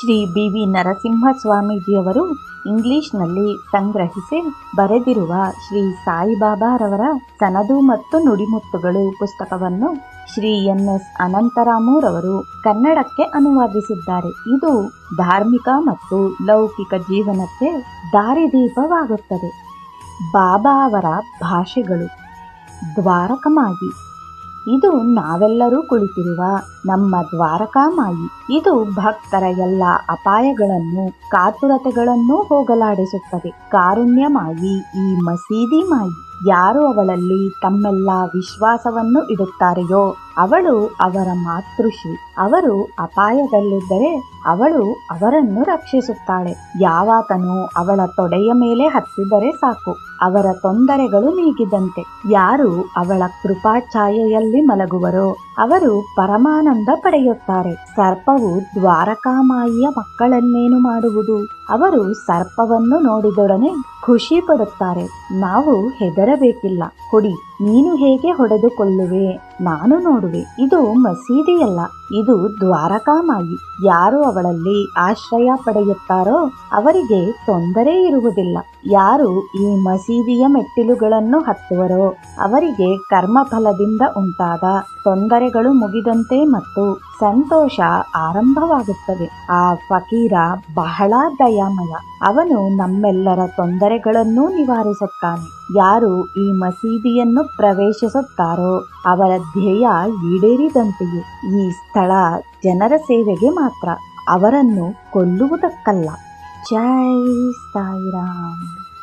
Shri B V Narasimha ಸ್ವಾಮೀಜಿಯವರು ಇಂಗ್ಲಿಷ್ನಲ್ಲಿ ಸಂಗ್ರಹಿಸಿ ಬರೆದಿರುವ ಶ್ರೀ ಸಾಯಿಬಾಬಾರವರ ಸನದು ಮತ್ತು ನುಡಿಮುತ್ತುಗಳು ಪುಸ್ತಕವನ್ನು ಶ್ರೀ ಎನ್ ಎಸ್ ಅನಂತರಾಮುರವರು ಕನ್ನಡಕ್ಕೆ ಅನುವಾದಿಸಿದ್ದಾರೆ. ಇದು ಧಾರ್ಮಿಕ ಮತ್ತು ಲೌಕಿಕ ಜೀವನಕ್ಕೆ ದಾರಿದೀಪವಾಗುತ್ತದೆ. ಬಾಬಾ ಅವರ ಭಾಷೆಗಳು ದ್ವಾರಕಮಾಯಿ ಇದು ನಾವೆಲ್ಲರೂ ಕುಳಿತಿರುವ ನಮ್ಮ ದ್ವಾರಕಾಮಾಯಿ. ಇದು ಭಕ್ತರ ಎಲ್ಲ ಅಪಾಯಗಳನ್ನು, ಕಾತುರತೆಗಳನ್ನು ಹೋಗಲಾಡಿಸುತ್ತದೆ. ಕಾರುಣ್ಯಮಾಯಿ ಈ ಮಸೀದಿ ಮಾಯಿ ಯಾರು ಅವಳಲ್ಲಿ ತಮ್ಮೆಲ್ಲ ವಿಶ್ವಾಸವನ್ನು ಇಡುತ್ತಾರೆಯೋ, ಅವಳು ಅವರ ಮಾತೃಶ್ರೀ. ಅವರು ಅಪಾಯದಲ್ಲಿದ್ದರೆ ಅವಳು ಅವರನ್ನು ರಕ್ಷಿಸುತ್ತಾಳೆ. ಯಾವಾತನು ಅವಳ ತೊಡೆಯ ಮೇಲೆ ಹತ್ತಿದರೆ ಸಾಕು. ಅವರ ತೊಂದರೆಗಳು ನೀಗಿದಂತೆ. ಯಾರು ಅವಳ ಕೃಪಾಛಾಯೆಯಲ್ಲಿ ಮಲಗುವರೋ? ಅವರು ಪರಮಾನಂದ ಪಡೆಯುತ್ತಾರೆ. ಸರ್ಪವು ದ್ವಾರಕಾಮಾಯಿಯ ಮಕ್ಕಳನ್ನೇನು ಮಾಡುವುದು? ಅವರು ಸರ್ಪವನ್ನು ನೋಡಿದೊಡನೆ ಖುಷಿ ಪಡುತ್ತಾರೆ. ನಾವು ಹೆದರಬೇಕಿಲ್ಲ. ಹೊಡಿ, ನೀನು ಹೇಗೆ ಹೊಡೆದುಕೊಳ್ಳುವೆ? ನಾನು ನೋಡುವೆ. ಇದು ಮಸೀದಿಯಲ್ಲ. ಇದು ದ್ವಾರಕಾಮಾಯಿ. ಯಾರು ಅವಳಲ್ಲಿ ಆಶ್ರಯ ಪಡೆಯುತ್ತಾರೋ ಅವರಿಗೆ ತೊಂದರೆ ಇರುವುದಿಲ್ಲ. ಯಾರು ಈ ಮಸೀದಿಯ ಮೆಟ್ಟಿಲುಗಳನ್ನು ಹತ್ತುವರೋ ಅವರಿಗೆ ಕರ್ಮಫಲದಿಂದ ಉಂಟಾದ ತೊಂದರೆಗಳು ಮುಗಿದಂತೆ ಮತ್ತು ಸಂತೋಷ ಆರಂಭವಾಗುತ್ತದೆ. ಆ ಫಕೀರ ಬಹಳ ದಯಾಮಯ. ಅವನು ನಮ್ಮೆಲ್ಲರ ತೊಂದರೆಗಳನ್ನೂ ನಿವಾರಿಸುತ್ತಾನೆ. ಯಾರು ಈ ಮಸೀದಿಯನ್ನು ಪ್ರವೇಶಿಸುತ್ತಾರೋ ಅವರ ಧ್ಯೇಯ ಈಡೇರಿದಂತೆಯೇ. ಈ ಸ್ಥಳ ಜನರ ಸೇವೆಗೆ ಮಾತ್ರ. ಅವರನ್ನು ಕೊಲ್ಲುವುದಕ್ಕಲ್ಲ. ಜೈ ಸಾಯಿರಾಮ್.